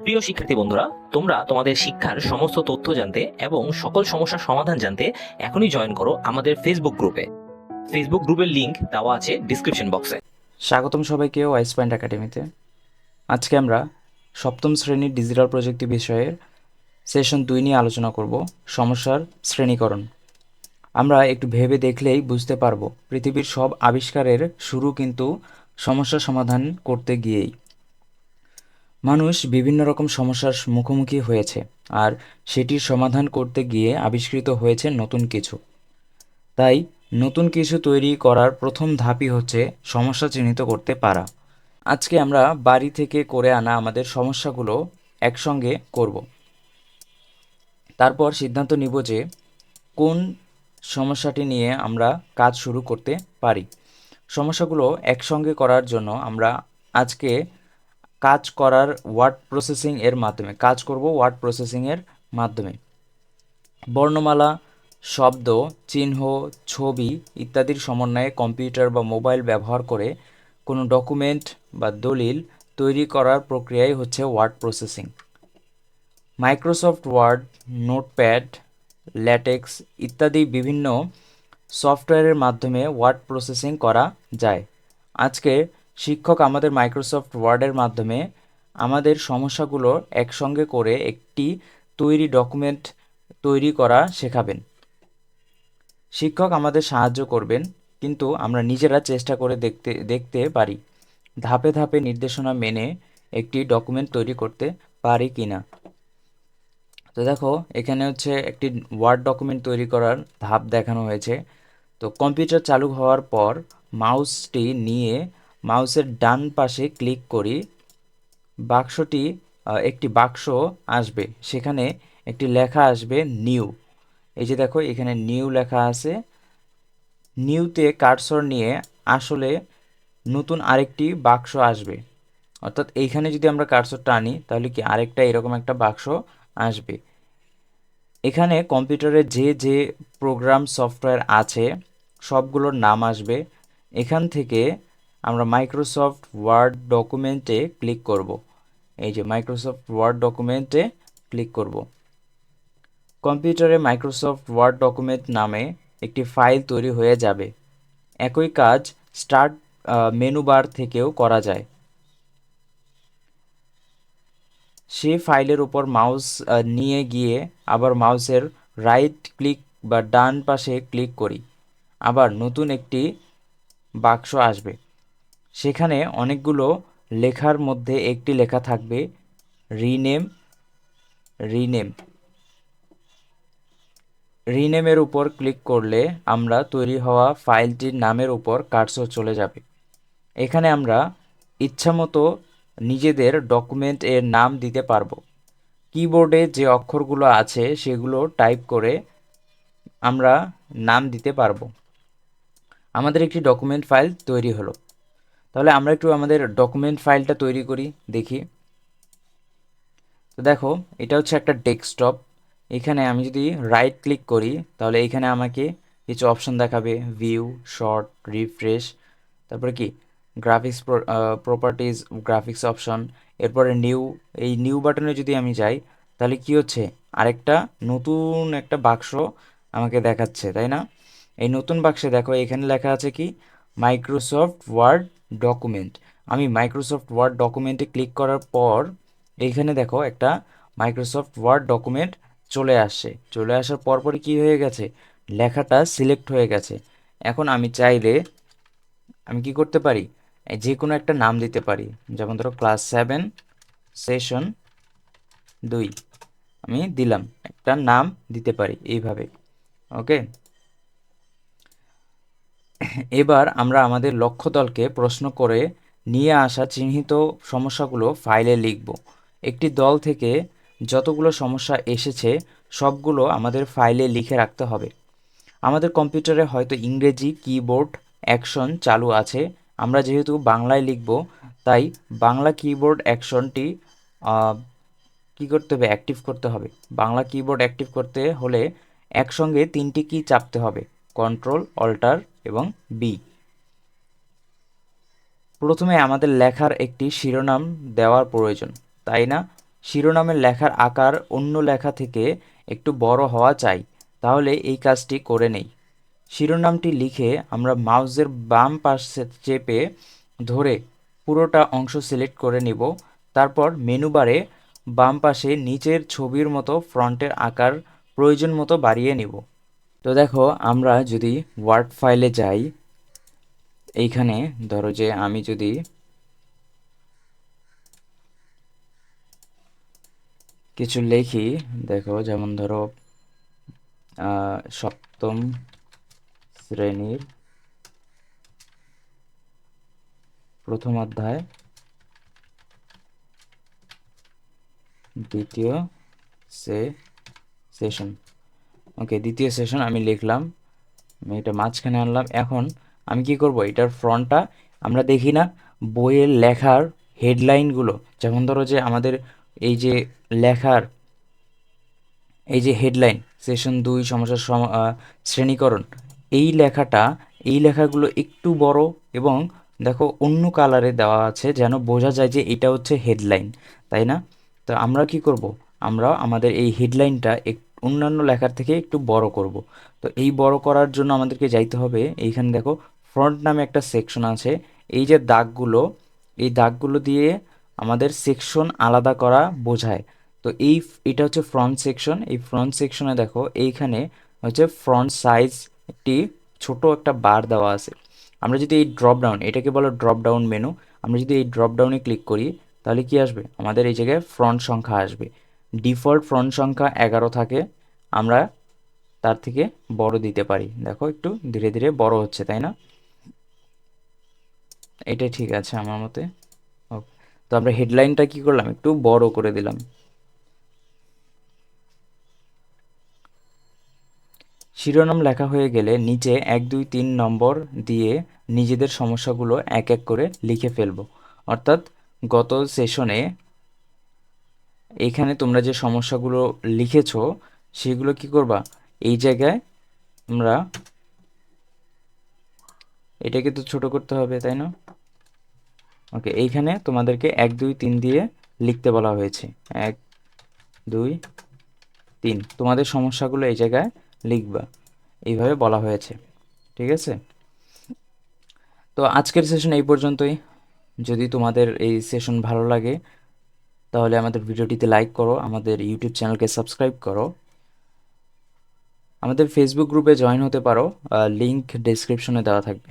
প্রিয় শিক্ষার্থী বন্ধুরা, তোমরা তোমাদের শিক্ষার সমস্ত তথ্য জানতে এবং সকল সমস্যার সমাধান জানতে এখনই জয়েন করো আমাদের ফেসবুক গ্রুপে ফেসবুক গ্রুপের লিংক দেওয়া আছে ডিসক্রিপশন বক্সে স্বাগতম সবাইকে ওয়াইস পয়েন্ট একাডেমিতে আজকে আমরা সপ্তম শ্রেণির ডিজিটাল প্রযুক্তি বিষয়ের সেশন দুই নিয়ে আলোচনা করব, সমস্যার শ্রেণীকরণ। আমরা একটু ভেবে দেখলেই বুঝতে পারব পৃথিবীর সব আবিষ্কারের শুরু কিন্তু সমস্যা সমাধান করতে গিয়েই। মানুষ বিভিন্ন রকম সমস্যার মুখোমুখি হয়েছে আর সেটির সমাধান করতে গিয়ে আবিষ্কৃত হয়েছে নতুন কিছু। তাই নতুন কিছু তৈরি করার প্রথম ধাপই হচ্ছে সমস্যা চিহ্নিত করতে পারা। আজকে আমরা বাড়ি থেকে করে আনা আমাদের সমস্যাগুলো একসঙ্গে করব। তারপর সিদ্ধান্ত নিব যে কোন সমস্যাটি নিয়ে আমরা কাজ শুরু করতে পারি। সমস্যাগুলো একসঙ্গে করার জন্য আমরা আজকে কাজ করার ওয়ার্ড প্রসেসিং এর মাধ্যমে, কাজ করব ওয়ার্ড প্রসেসিং এর মাধ্যমে। বর্ণমালা, শব্দ, চিহ্ন, ছবি ইত্যাদির সমন্বয়ে কম্পিউটার বা মোবাইল ব্যবহার করে কোনো ডকুমেন্ট বা দলিল তৈরি করার প্রক্রিয়াই হচ্ছে word processing Microsoft Word Notepad LaTeX ইত্যাদি বিভিন্ন সফটওয়্যারের মাধ্যমে ওয়ার্ড প্রসেসিং করা যায়। আজকে শিক্ষক আমাদের মাইক্রোসফট ওয়ার্ডের মাধ্যমে আমাদের সমস্যাগুলো একসঙ্গে করে একটি তৈরি ডকুমেন্ট তৈরি করা শেখাবেন। শিক্ষক আমাদের সাহায্য করবেন, কিন্তু আমরা নিজেরা চেষ্টা করে দেখতে দেখতে পারি, ধাপে ধাপে নির্দেশনা মেনে একটি ডকুমেন্ট তৈরি করতে পারি কি না তো দেখো, এখানে হচ্ছে একটি ওয়ার্ড ডকুমেন্ট তৈরি করার ধাপ দেখানো হয়েছে। তো কম্পিউটার চালু হওয়ার পর মাউসটি নিয়ে মাউসের ডান পাশে ক্লিক করি, বাক্সটি একটি বাক্স আসবে। সেখানে একটি লেখা আসবে, নিউ। এই যে দেখো, এখানে নিউ লেখা আছে। নিউতে কার্সর নিয়ে আসলে নতুন আরেকটি বাক্স আসবে। অর্থাৎ এইখানে যদি আমরা কার্সরটা আনি, তাহলে কি আরেকটা এরকম একটা বাক্স আসবে। এখানে কম্পিউটারে যে যে প্রোগ্রাম সফটওয়্যার আছে, সবগুলোর নাম আসবে। এখান থেকে আমরা মাইক্রোসফট ওয়ার্ড ডকুমেন্টে ক্লিক করব। এই যে মাইক্রোসফট ওয়ার্ড ডকুমেন্টে ক্লিক করব। কম্পিউটারে মাইক্রোসফট ওয়ার্ড ডকুমেন্ট নামে একটি ফাইল তৈরি হয়ে যাবে। একই কাজ স্টার্ট মেনু বার থেকেও করা যায়। সেই ফাইলের উপর মাউস নিয়ে গিয়ে আবার মাউসের রাইট ক্লিক বা ডান পাশে ক্লিক করি। আবার নতুন একটি বাক্স আসবে। সেখানে অনেকগুলো লেখার মধ্যে একটি লেখা থাকবে, রিনেম রিনেম। রিনেমের উপর ক্লিক করলে আমরা তৈরি হওয়া ফাইলটির নামের উপর কার্সর চলে যাবে। এখানে আমরা ইচ্ছামতো নিজেদের ডকুমেন্ট এর নাম দিতে পারব। কিবোর্ডে যে অক্ষরগুলো আছে সেগুলো টাইপ করে আমরা নাম দিতে পারব। আমাদের একটি ডকুমেন্ট ফাইল তৈরি হলো। তাহলে আমরা একটু আমাদের ডকুমেন্ট ফাইলটা তৈরি করি, দেখি। তো দেখো, এটা হচ্ছে একটা ডেস্কটপ এখানে আমি যদি রাইট ক্লিক করি, তাহলে এখানে আমাকে কিছু অপশন দেখাবে ভিউ শর্ট রিফ্রেশ তারপরে কি? গ্রাফিক্স প্রপার্টিজ গ্রাফিক্স অপশন এরপরে নিউ এই নিউ বাটনে যদি আমি যাই, তাহলে কি হচ্ছে? আরেকটা নতুন একটা বাক্স আমাকে দেখাচ্ছে, তাই না? এই নতুন বাক্সে দেখো, এখানে লেখা আছে কি? মাইক্রোসফট ওয়ার্ড ডকুমেন্ট আমি মাইক্রোসফট ওয়ার্ড ডকুমেন্টে ক্লিক করার পর, এইখানে দেখো একটা মাইক্রোসফট ওয়ার্ড ডকুমেন্ট চলে আসছে। চলে আসার পরপরই কি হয়ে গেছে? লেখাটা সিলেক্ট হয়ে গেছে। এখন আমি চাইলে আমি কি করতে পারি? যে কোনো একটা নাম দিতে পারি। যেমন ধরো ক্লাস সেভেন সেশন দুই। আমি দিলাম। একটা নাম দিতে পারি এইভাবে। ওকে এবার আমরা আমাদের লক্ষ্য দলকে প্রশ্ন করে নিয়ে আসা চিহ্নিত সমস্যাগুলো ফাইলে লিখব। একটি দল থেকে যতগুলো সমস্যা এসেছে, সবগুলো আমাদের ফাইলে লিখে রাখতে হবে। আমাদের কম্পিউটারে হয়তো ইংরেজি কিবোর্ড অ্যাকশন চালু আছে। আমরা যেহেতু বাংলায় লিখব, তাই বাংলা কিবোর্ড অ্যাকশনটি কি করতে হবে? অ্যাক্টিভ করতে হবে। বাংলা কিবোর্ড অ্যাক্টিভ করতে হলে একসঙ্গে তিনটি কি চাপতে হবে। কন্ট্রোল অল্টার এবং বি প্রথমে আমাদের লেখার একটি শিরোনাম দেওয়ার প্রয়োজন, তাই না? শিরোনামের লেখার আকার অন্য লেখা থেকে একটু বড় হওয়া চাই, তাহলে এই কাজটি করে নেই। শিরোনামটি লিখে আমরা মাউসের বাম পাশে চেপে ধরে পুরোটা অংশ সিলেক্ট করে নিব। তারপর মেনু বারে বাম পাশে নিচের ছবির মতো ফ্রন্টের আকার প্রয়োজন মতো বাড়িয়ে নিব। তো দেখো, আমরা যদি ওয়ার্ড ফাইলে যাই, এইখানে ধরো যে আমি যদি কিছু লিখি, দেখো যেমন ধরো সপ্তম শ্রেণির প্রথম অধ্যায়, দ্বিতীয় সে সেশন ওকে দ্বিতীয় সেশন আমি লিখলাম, আমি এটা মাঝখানে আনলাম। এখন আমি কি করব? এটার ফ্রন্টটা আমরা দেখি না, বইয়ের লেখার হেডলাইনগুলো যেমন ধরো যে আমাদের এই যে লেখার, এই যে হেডলাইন সেশন দুই সমস্যার সম শ্রেণীকরণ। এই লেখাটা, এই লেখাগুলো একটু বড় এবং দেখো অন্য কালারে দেওয়া আছে যেন বোঝা যায় যে এটা হচ্ছে হেডলাইন তাই না? তো আমরা কি করব? আমরা আমাদের এই হেডলাইনটা অন্যান্য লেখার থেকে একটু বড় করব। তো এই বড় করার জন্য আমাদেরকে যাইতে হবে। এইখানে দেখো ফ্রন্ট নামে একটা সেকশন আছে। এই যে দাগগুলো, এই দাগগুলো দিয়ে আমাদের সেকশন আলাদা করা বোঝায়। তো এই, এটা হচ্ছে ফ্রন্ট সেকশন এই ফ্রন্ট সেকশনে দেখো, এইখানে হচ্ছে ফ্রন্ট সাইজ একটি ছোট একটা বার দেওয়া আছে। আমরা যদি এই ড্রপ ডাউন এটাকে বলো ড্রপ ডাউন মেনু আমরা যদি এই ড্রপ ডাউনে ক্লিক করি, তাহলে কি আসবে? আমাদের এই জায়গায় ফ্রন্ট সংখ্যা আসবে। ডিফল্ট ফ্রন্ট সংখ্যা এগারো থাকে, আমরা তার থেকে বড় দিতে পারি। দেখো, একটু ধীরে ধীরে বড় হচ্ছে, তাই না? এটা ঠিক আছে আমার মতে। ওকে, তো আমরা হেডলাইনটা কি করলাম? একটু বড় করে দিলাম। শিরোনাম লেখা হয়ে গেলে নিচে এক, দুই, তিন নম্বর দিয়ে নিজেদের সমস্যাগুলো এক এক করে লিখে ফেলব। অর্থাৎ গত সেশনে এখানে তোমরা যে সমস্যাগুলো লিখেছো, সেগুলো কি করবা? এই জায়গায় আমরা এটাকে তো ছোট করতে হবে, তাই না? ওকে, এইখানে তোমাদেরকে এক, দুই, তিন দিয়ে লিখতে বলা হয়েছে। এক, দুই, তিন। তোমাদের সমস্যাগুলো এই জায়গায় লিখবা। এইভাবে বলা হয়েছে। ঠিক আছে? তো আজকের সেশন এই পর্যন্তই। যদি তোমাদের এই সেশন ভালো লাগে তাহলে আমাদের ভিডিওটিতে লাইক করো, আমাদের ইউটিউব চ্যানেলকে সাবস্ক্রাইব করো। আমাদের ফেসবুক গ্রুপে জয়েন হতে পারো লিংক ডেসক্রিপশনে দেওয়া থাকবে।